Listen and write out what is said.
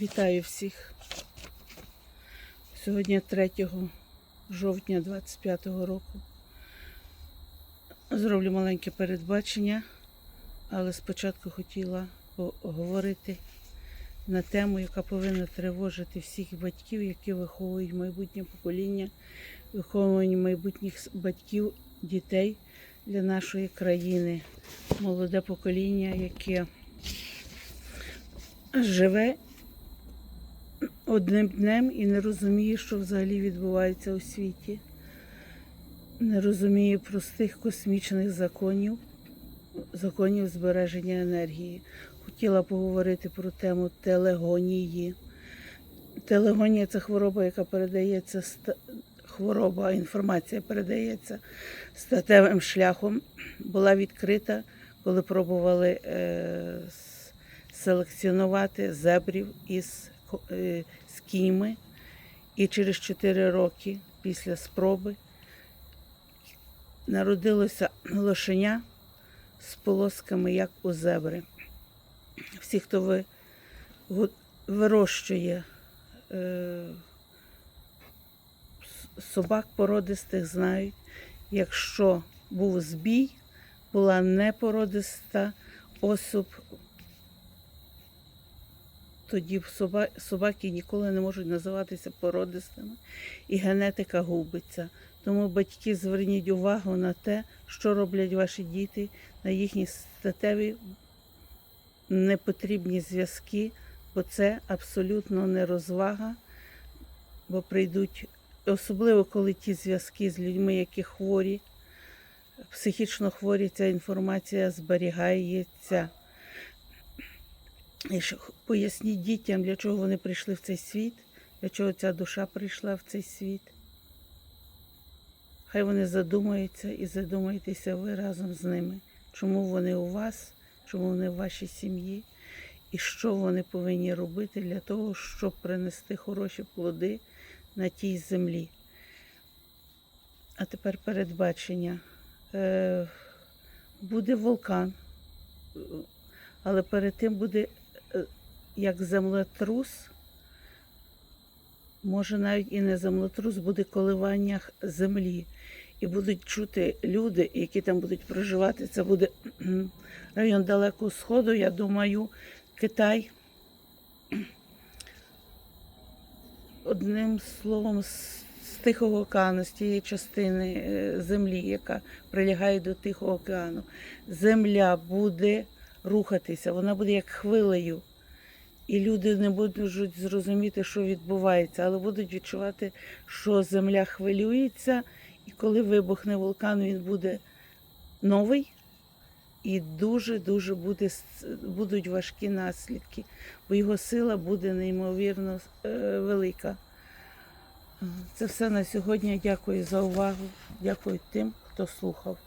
Вітаю всіх. Сьогодні 3 жовтня 25 року. Зроблю маленьке передбачення, але спочатку хотіла поговорити на тему, яка повинна тривожити всіх батьків, які виховують майбутнє покоління, виховування майбутніх батьків, дітей для нашої країни. Молоде покоління, яке живе одним днем і не розуміє, що взагалі відбувається у світі. Не розуміє простих космічних законів, законів збереження енергії. Хотіла поговорити про тему телегонії. Телегонія це хвороба, яка передається хвороба, інформація передається статевим шляхом. Була відкрита, коли пробували е, селекціонувати зебрів із, з кіньми. І через 4 роки після спроби народилося лошеня з полосками, як у зебри. Всі, хто ви, вирощує е, собак породистих, знають, якщо був збій, була непородиста осіб, тоді соба- собаки ніколи не можуть називатися породистими, і генетика губиться. Тому батьки зверніть увагу на те, що роблять ваші діти, на їхні статеві непотрібні зв'язки, бо це абсолютно не розвага, бо прийдуть, особливо коли ті зв'язки з людьми, які хворі, психічно хворі, ця інформація зберігається. І поясніть дітям, для чого вони прийшли в цей світ, для чого ця душа прийшла в цей світ. Хай вони задумаються і задумайтеся ви разом з ними, чому вони у вас, чому вони в вашій сім'ї, і що вони повинні робити для того, щоб принести хороші плоди на тій землі. А тепер передбачення. Е, буде вулкан, але перед тим буде як землетрус, може навіть і не землетрус, буде коливання землі. І будуть чути люди, які там будуть проживати. Це буде район Далекого Сходу, я думаю, Китай. Одним словом, з Тихого океану, з тієї частини е, землі, яка прилягає до Тихого океану, земля буде рухатися, вона буде як хвилею. І люди не будуть зрозуміти, що відбувається, але будуть відчувати, що земля хвилюється, і коли вибухне вулкан, він буде новий і дуже-дуже буде, будуть важкі наслідки, бо його сила буде неймовірно е, велика. Це все на сьогодні. Дякую за увагу. Дякую тим, хто слухав.